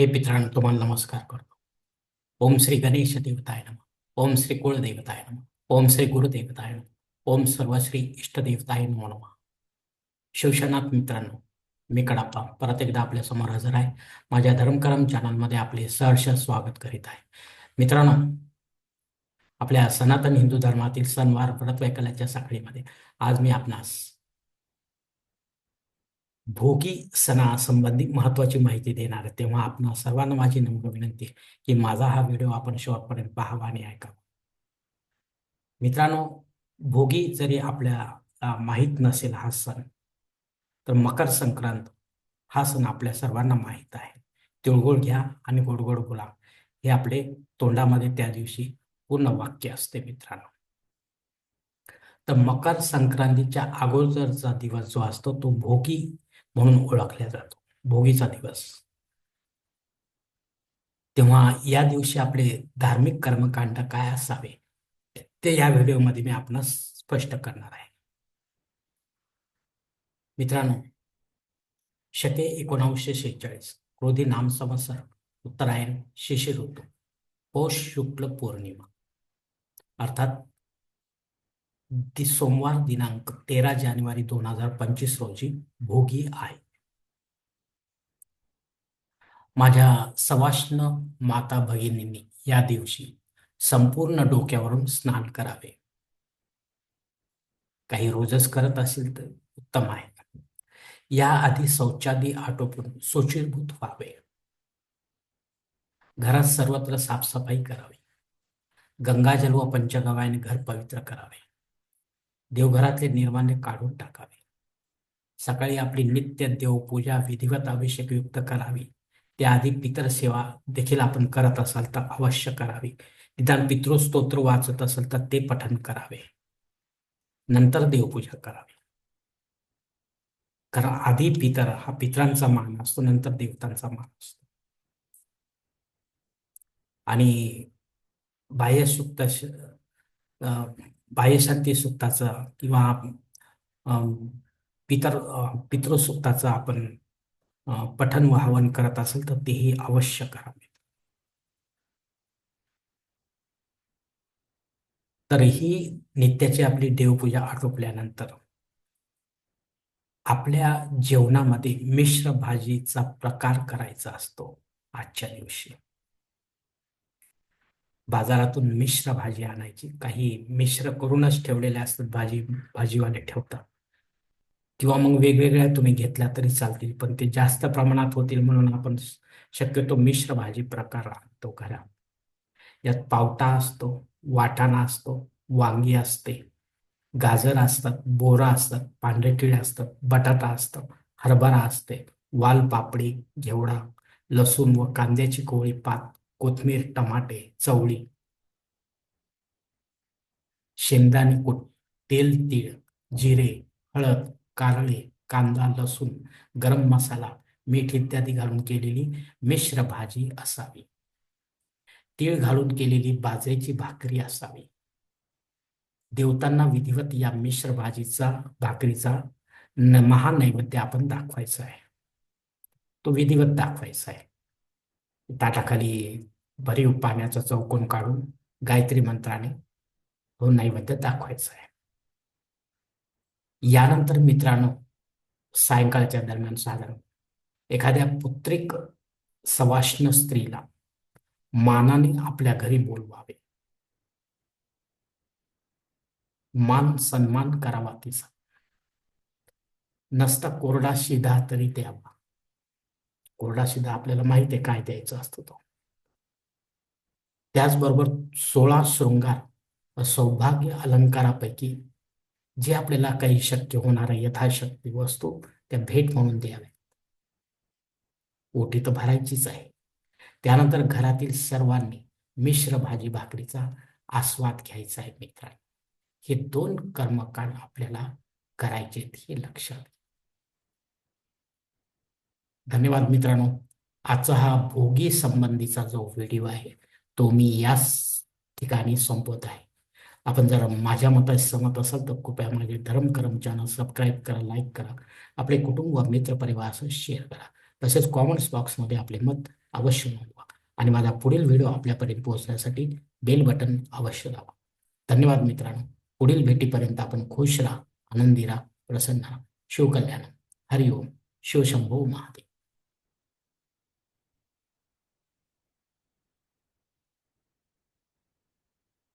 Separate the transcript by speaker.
Speaker 1: हे पित्रांनो तुम्हाला नमस्कार करतो. ओम श्री गणेश देवताय नम. ओम श्री कुळदेवताय नम. ओम श्री गुरुदेवताय नम. ओम सर्व श्री इष्टदेवताय नमो नम. शिवशनाथ मित्रांनो मी कडाप्पा परत एकदा आपल्यासमोर हजर आहे. माझ्या धर्मकरम चॅनलमध्ये आपले सहर्ष स्वागत करीत आहे. मित्रांनो आपल्या सनातन हिंदू धर्मातील सणवार व्रत वैकल्याच्या साखळीमध्ये आज मी आपणास भोगी सणासंबंधी महत्वाची माहिती देणार आहे. तेव्हा आपण सर्वांना माझी नम्र विनंती की माझा हा व्हिडिओ आपण शेवटपर्यंत पाहावा आणि ऐकावा. मित्रांनो भोगी जरी आपल्याला माहीत नसेल हा सण तर मकर संक्रांत हा सण आपल्या सर्वांना माहीत आहे. तिळगुळ घ्या आणि गोड गोड बोला. हे आपले तोंडामध्ये त्या दिवशी पूर्ण वाक्य असते मित्रांनो. तर मकर संक्रांतीच्या अगोदरचा दिवस जो असतो तो भोगी म्हणून ओळखला जातो. भोगीचा दिवस. तेव्हा या दिवशी आपले धार्मिक कर्मकांड काय असावे ते या व्हिडिओमध्ये मी आपणास स्पष्ट करणार आहे. मित्रांनो शके एकोणावीसशे शेहेचाळीस क्रोधी नाम संवत्सर उत्तरायण शिशिर ऋतू पौष शुक्ल पौर्णिमा. अर्थात दि सोमवार दिनांक तेरा जानेवारी दोन हजार पंचवीस रोजी भोगी आहे. माझ्या सवाष्ण माता भगिनींनी या दिवशी संपूर्ण डोक्यावरून स्नान करावे. काही रोजच करत असेल तर उत्तम आहे. याआधी शौचादी आटोपून सुचिरभूत व्हावे. घरात सर्वत्र साफसफाई करावी. गंगाजल व पंचगव्याने घर पवित्र करावे. देवघरातले निर्माणे काढून टाकावे. सकाळी आपली नित्य देवपूजा विधिवत अभिषेक युक्त करावी. त्याआधी पितर सेवा देखील आपण करत असाल तर अवश्य करावी. निदान पितृस्तोत्र वाचत असेल तर ते पठन करावे. नंतर देवपूजा करावी. कारण आधी पितर हा पितरांचा मान असतो नंतर देवतांचा मान असतो. आणि बाह्यसुक्त बाह्यशांती सुक्ताचं किंवा पितर पितृसुक्ताचं आपण पठन व हवन करत असेल तर तेही अवश्य करावे तरीही नित्याची आपली देवपूजा आटोपल्यानंतर आपल्या जेवणामध्ये मिश्र भाजीचा प्रकार करायचा असतो आजच्या दिवशी. बाजारातून मिश्र भाजी आणायची. काही मिश्र करूनच ठेवलेल्या असतात भाजी भाजीवाले ठेवतात. किंवा मग वेगवेगळ्या तुम्ही घेतल्या तरी चालतील पण ते जास्त प्रमाणात होतील म्हणून आपण शक्यतो मिश्र भाजी प्रकार आणतो घरात यात पावटा असतो वाटाणा असतो वांगी असते गाजर असतात बोरा असतात पांढरे किळे असतात बटाटा असतं हरभरा असते वालपापडी घेवडा लसूण व कांद्याची कोळी पात कोथमीर टमाटे चवळी शेंगदाणे कुट तेल तीळ जिरे हळद कारळे कांदा लसूण गरम मसाला मीठ इत्यादी घालून केलेली मिश्र भाजी असावी. तीळ घालून केलेली बाजरीची भाकरी असावी. देवतांना विधिवत या मिश्र भाजीचा भाकरीचा महानैवेद्य आपण दाखवायचा आहे. तो विधिवत दाखवायचा आहे. ताटाखाली भरीव पाण्याचा चौकोन काढून गायत्री मंत्राने तो नैवेद्य दाखवायचा आहे. यानंतर मित्रांनो सायंकाळच्या दरम्यान साधारण एखाद्या पुत्रिक सवाष्ण स्त्रीला मानाने आपल्या घरी बोलवावे. मान सन्मान करावा तिचा. नसता कोरडा शिधा तरी द्यावा. कोरडा शिधा आपल्याला माहिती आहे काय द्यायचं असतं तो. त्याचबरोबर सोळा शृंगार सौभाग्य अलंकारापैकी जे आपल्याला काही शक्य होणार यथाशक्ती वस्तू त्या भेट म्हणून द्याव्या ओटी तर भरायचीच आहे. त्यानंतर घरातील सर्वांनी मिश्र भाजी भाकरीचा आस्वाद घ्यायचा आहे मित्रांनो. हे दोन कर्मकांड आपल्याला करायचे हे लक्षात धन्यवाद मित्रांनो. आजचा हा भोगी संबंधीचा जो व्हिडिओ आहे तो मी याच ठिकाणी संपवत आहे. आपण जर माझ्या मता सहमत असाल तर कृपया माझे धर्म करम चॅनल सबस्क्राईब करा लाईक करा. आपले कुटुंब व परिवार शेअर करा. तसेच कॉमेंट्स बॉक्समध्ये आपले मत अवश्य नोंदवा. आणि माझा पुढील व्हिडिओ आपल्यापर्यंत पोहोचण्यासाठी बेल बटन अवश्य लावा धन्यवाद मित्रांनो. पुढील भेटीपर्यंत आपण खुश राहा आनंदी राहा प्रसन्न राहा. शिवकल्याण. हरिओम. शिवशंभो महादेव.